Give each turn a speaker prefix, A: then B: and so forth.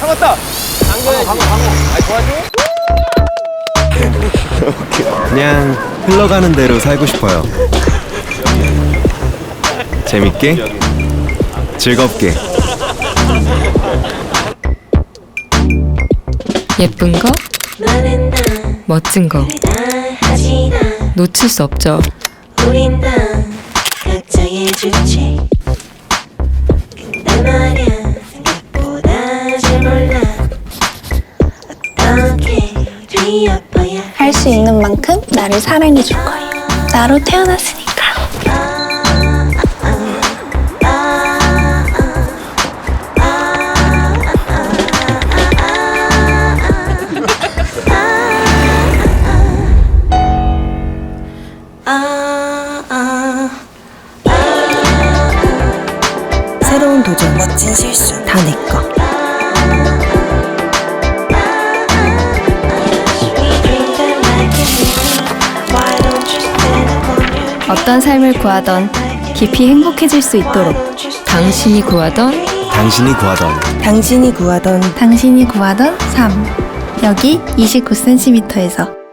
A: 잡았다. 당겨야지. 방어, 방어. 아, 도와줘?
B: 그냥 흘러가는 대로 살고 싶어요. 재밌게, 즐겁게.
C: 예쁜 거, 멋진
D: 거다 하지 나
C: 놓칠 수 없죠.
D: 우린 다 각자의 주체
E: 할 수 있는 만큼 나를 사랑해 줄 거야. 나로 태어났으니까.
F: 새로운 도전, 멋진 실수, 다 내 거.
E: 어떤 삶을 구하던 깊이 행복해질 수 있도록
C: 당신이 구하던
B: 당신이 구하던
F: 당신이 구하던
E: 당신이 구하던 삶. 여기 29cm에서